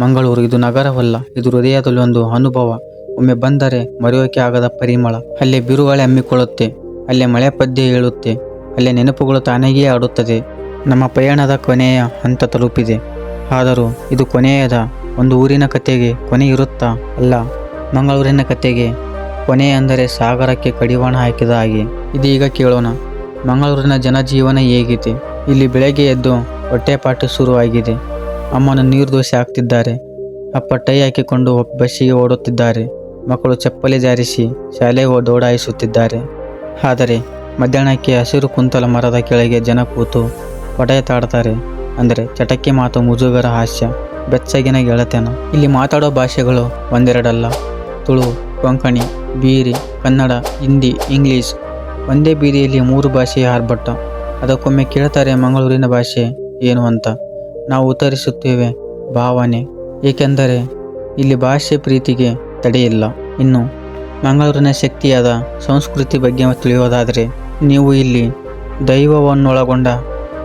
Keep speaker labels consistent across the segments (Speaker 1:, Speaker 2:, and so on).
Speaker 1: ಮಂಗಳೂರು ಇದು ನಗರವಲ್ಲ, ಇದು ಹೃದಯದಲ್ಲಿ ಒಂದು ಅನುಭವ. ಒಮ್ಮೆ ಬಂದರೆ ಮರೆಯೋಕೆ ಆಗದ ಪರಿಮಳ. ಅಲ್ಲೇ ಬಿರುಗಾಳಿ ಹಮ್ಮಿಕೊಳ್ಳುತ್ತೆ, ಅಲ್ಲೇ ಮಳೆ ಪದ್ಯ ಹೇಳುತ್ತೆ, ಅಲ್ಲೇ ನೆನಪುಗಳು ತಾನಾಗಿಯೇ ಆಡುತ್ತದೆ. ನಮ್ಮ ಪ್ರಯಾಣದ ಕೊನೆಯ ಹಂತ ತಲುಪಿದೆ. ಆದರೂ ಇದು ಕೊನೆಯದ ಒಂದು ಊರಿನ ಕತೆಗೆ ಕೊನೆ ಇರುತ್ತಾ? ಅಲ್ಲ, ಮಂಗಳೂರಿನ ಕತೆಗೆ ಕೊನೆ ಅಂದರೆ ಸಾಗರಕ್ಕೆ ಕಡಿವಾಣ ಹಾಕಿದ ಹಾಗೆ. ಇದೀಗ ಕೇಳೋಣ. ಮಂಗಳೂರಿನ ಜನಜೀವನ ಹೇಗಿದೆ? ಇಲ್ಲಿ ಬೆಳಗ್ಗೆ ಎದ್ದು ಹೊಟ್ಟೆಪಾಟು ಶುರುವಾಗಿದೆ. ಅಮ್ಮನ ನೀರು ದೋಸೆ ಹಾಕ್ತಿದ್ದಾರೆ. ಅಪ್ಪ ಟೈ ಹಾಕಿಕೊಂಡು ಬಸ್ಸಿಗೆ ಓಡುತ್ತಿದ್ದಾರೆ. ಮಕ್ಕಳು ಚಪ್ಪಲಿ ಜಾರಿಸಿ ಶಾಲೆಗೆ ದೌಡಾಯಿಸುತ್ತಿದ್ದಾರೆ. ಆದರೆ ಮಧ್ಯಾಹ್ನಕ್ಕೆ ಹಸಿರು ಕುಂತಲ ಮರದ ಕೆಳಗೆ ಜನ ಕೂತು ಹೊಡೆಯತಾಡ್ತಾರೆ ಅಂದರೆ ಚಟಕ್ಕೆ ಮಾತು ಮುಜುಗರ ಹಾಸ್ಯ, ಬೆಚ್ಚಗಿನ ಗೆಳತನ. ಇಲ್ಲಿ ಮಾತಾಡೋ ಭಾಷೆಗಳು ಒಂದೆರಡಲ್ಲ. ತುಳು, ಕೊಂಕಣಿ, ಬೀರಿ, ಕನ್ನಡ, ಹಿಂದಿ, ಇಂಗ್ಲೀಷ್. ಒಂದೇ ಬೀದಿಯಲ್ಲಿ ಮೂರು ಭಾಷೆಯ ಆರ್ಭಟ ಅದಕ್ಕೊಮ್ಮೆ ಕೇಳ್ತಾರೆ ಮಂಗಳೂರಿನ ಭಾಷೆ ಏನು ಅಂತ. ನಾವು ಉತ್ತರಿಸುತ್ತೇವೆ, ಭಾವನೆ. ಏಕೆಂದರೆ ಇಲ್ಲಿ ಭಾಷೆ ಪ್ರೀತಿಗೆ ತಡೆಯಿಲ್ಲ. ಇನ್ನು ಮಂಗಳೂರಿನ ಶಕ್ತಿಯಾದ ಸಂಸ್ಕೃತಿ ಬಗ್ಗೆ ತಿಳಿಯೋದಾದರೆ ನೀವು ಇಲ್ಲಿ ದೈವವನ್ನೊಳಗೊಂಡ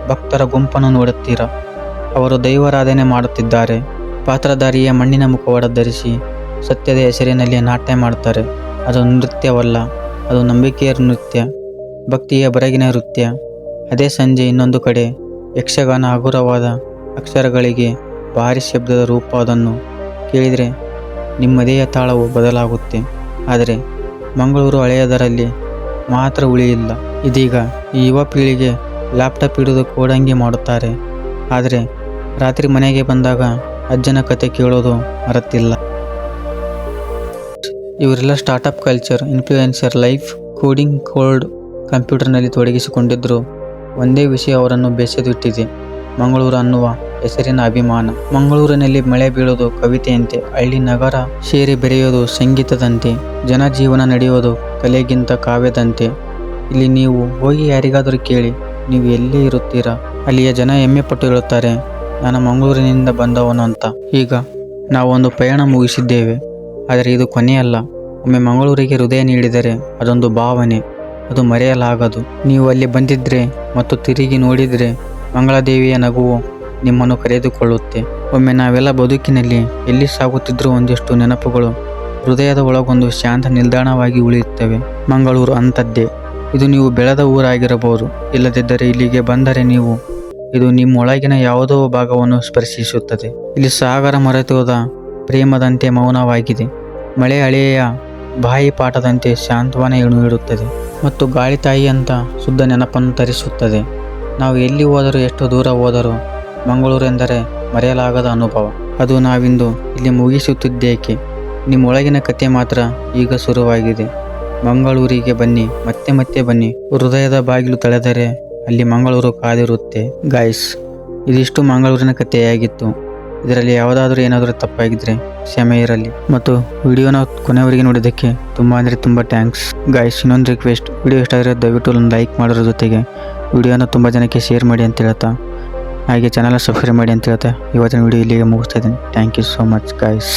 Speaker 1: ಭಕ್ತರ ಗುಂಪನ್ನು ನೋಡುತ್ತೀರಾ? ಅವರು ದೈವಾರಾಧನೆ ಮಾಡುತ್ತಿದ್ದಾರೆ. ಪಾತ್ರಧಾರಿಯ ಮಣ್ಣಿನ ಮುಖವಾಡ ಧರಿಸಿ ಸತ್ಯದ ಹೆಸರಿನಲ್ಲಿ ನಾಟ್ಯ ಮಾಡುತ್ತಾರೆ. ಅದು ನೃತ್ಯವಲ್ಲ, ಅದು ನಂಬಿಕೆಯ ನೃತ್ಯ, ಭಕ್ತಿಯ ಬರಗಿನ ನೃತ್ಯ. ಅದೇ ಸಂಜೆ ಇನ್ನೊಂದು ಕಡೆ ಯಕ್ಷಗಾನ ಹಗುರವಾದ ಅಕ್ಷರಗಳಿಗೆ ಭಾರಿ ಶಬ್ದದ ರೂಪ ಅದನ್ನು ಕೇಳಿದರೆ ನಿಮ್ಮದೇಯ ತಾಳವು ಬದಲಾಗುತ್ತೆ. ಆದರೆ ಮಂಗಳೂರು ಹಳೆಯದರಲ್ಲಿ ಮಾತ್ರ ಉಳಿಯಿಲ್ಲ. ಇದೀಗ ಈ ಯುವ ಪೀಳಿಗೆ ಲ್ಯಾಪ್ಟಾಪ್ ಹಿಡಿದು ಕೋಡಂಗಿ ಮಾಡುತ್ತಾರೆ. ಆದರೆ ರಾತ್ರಿ ಮನೆಗೆ ಬಂದಾಗ ಅಜ್ಜನ ಕತೆ ಕೇಳೋದು ಮರೆತಿಲ್ಲ. ಇವರೆಲ್ಲ startup culture, influencer life, coding cold ಕಂಪ್ಯೂಟರ್ನಲ್ಲಿ ತೊಡಗಿಸಿಕೊಂಡಿದ್ದರು ಒಂದೇ ವಿಷಯ ಅವರನ್ನು ಬೆಸೆದಿಟ್ಟಿದೆ. ಮಂಗಳೂರು ಅನ್ನುವ ಹೆಸರಿನ ಅಭಿಮಾನ. ಮಂಗಳೂರಿನಲ್ಲಿ ಮಳೆ ಬೀಳೋದು ಕವಿತೆಯಂತೆ. ಹಳ್ಳಿ ನಗರ ಸೇರಿ ಬೆರೆಯೋದು ಸಂಗೀತದಂತೆ. ಜನಜೀವನ ನಡೆಯೋದು ಕಲೆಗಿಂತ ಕಾವ್ಯದಂತೆ. ಇಲ್ಲಿ ನೀವು ಹೋಗಿ ಯಾರಿಗಾದರೂ ಕೇಳಿ, ನೀವು ಎಲ್ಲಿ ಇರುತ್ತೀರಾ? ಅಲ್ಲಿಯ ಜನ ಹೆಮ್ಮೆ ಪಟ್ಟು ಹೇಳುತ್ತಾರೆ, ನಾನು ಮಂಗಳೂರಿನಿಂದ ಬಂದವನು ಅಂತ. ಈಗ ನಾವೊಂದು ಪಯಣ ಮುಗಿಸಿದ್ದೇವೆ. ಆದರೆ ಇದು ಕೊನೆಯಲ್ಲ. ಒಮ್ಮೆ ಮಂಗಳೂರಿಗೆ ಹೃದಯ ನೀಡಿದರೆ ಅದೊಂದು ಭಾವನೆ. ಅದು ಮರೆಯಲಾಗದು. ನೀವು ಅಲ್ಲಿ ಬಂದಿದ್ರೆ ಮತ್ತು ತಿರುಗಿ ನೋಡಿದರೆ ಮಂಗಳದೇವಿಯ ನಗುವು ನಿಮ್ಮನ್ನು ಕರೆದುಕೊಳ್ಳುತ್ತೆ. ಒಮ್ಮೆ ನಾವೆಲ್ಲ ಬದುಕಿನಲ್ಲಿ ಎಲ್ಲಿ ಸಾಗುತ್ತಿದ್ದರೂ ಒಂದಿಷ್ಟು ನೆನಪುಗಳು ಹೃದಯದ ಒಳಗೊಂದು ಶಾಂತ ನಿಲ್ದಾಣವಾಗಿ ಉಳಿಯುತ್ತವೆ. ಮಂಗಳೂರು ಅಂಥದ್ದೇ ಇದು ನೀವು ಬೆಳೆದ ಊರಾಗಿರಬಹುದು. ಇಲ್ಲದಿದ್ದರೆ ಇಲ್ಲಿಗೆ ಬಂದರೆ ನೀವು, ಇದು ನಿಮ್ಮೊಳಗಿನ ಯಾವುದೋ ಭಾಗವನ್ನು ಸ್ಪರ್ಶಿಸುತ್ತದೆ. ಇಲ್ಲಿ ಸಾಗರ ಮರೆತೋದ ಪ್ರೇಮದಂತೆ ಮೌನವಾಗಿದೆ. ಮಳೆ ಹಳೆಯ ಬಾಯಿ ಪಾಠದಂತೆ ಶಾಂತವನ ನೀಡುತ್ತದೆ ಮತ್ತು ಗಾಳಿ ತಾಯಿ ಅಂತ ಶುದ್ಧ ನೆನಪನ್ನು ತರಿಸುತ್ತದೆ. ನಾವು ಎಲ್ಲಿ ಹೋದರೂ ಎಷ್ಟು ದೂರ ಹೋದರೂ ಮಂಗಳೂರೆಂದರೆ ಮರೆಯಲಾಗದ ಅನುಭವ. ಅದು ನಾವಿಂದು ಇಲ್ಲಿ ಮುಗಿಸುತ್ತಿದ್ದೇಕೆ? ನಿಮ್ಮೊಳಗಿನ ಕತೆ ಮಾತ್ರ ಈಗ ಶುರುವಾಗಿದೆ. ಮಂಗಳೂರಿಗೆ ಬನ್ನಿ, ಮತ್ತೆ ಮತ್ತೆ ಬನ್ನಿ. ಹೃದಯದ ಬಾಗಿಲು ತಳೆದರೆ ಅಲ್ಲಿ ಮಂಗಳೂರು ಕಾದಿರುತ್ತೆ. ಗಾಯ್ಸ್ ಇದಿಷ್ಟು ಮಂಗಳೂರಿನ ಕಥೆಯಾಗಿತ್ತು. ಇದರಲ್ಲಿ ಯಾವುದಾದ್ರೂ ಏನಾದರೂ ತಪ್ಪಾಗಿದ್ದರೆ ಕ್ಷಮೆ ಇರಲಿ. ಮತ್ತು ವಿಡಿಯೋನ ಕೊನೆಯವರೆಗೆ ನೋಡಿದ್ದಕ್ಕೆ ತುಂಬ ಅಂದರೆ ತುಂಬ ಥ್ಯಾಂಕ್ಸ್ ಗಾಯ್ಸ್ ಇನ್ನೊಂದು ರಿಕ್ವೆಸ್ಟ್ ವಿಡಿಯೋ ಇಷ್ಟ ಆದರೆ ದಯವಿಟ್ಟು ಒಂದು ಲೈಕ್ ಮಾಡೋದ್ರ ಜೊತೆಗೆ ವಿಡಿಯೋನ ತುಂಬ ಜನಕ್ಕೆ ಶೇರ್ ಮಾಡಿ ಅಂತ ಹೇಳ್ತಾ, ಹಾಗೆ ಚಾನಲ್ ಸಬ್ಸ್ಕ್ರೈಬ್ ಮಾಡಿ ಅಂತ ಹೇಳ್ತಾ, ಇವತ್ತಿನ ವಿಡಿಯೋ ಇಲ್ಲಿಗೆ ಮುಗಿಸ್ತಾ ಇದ್ದೀನಿ. Thank you so much guys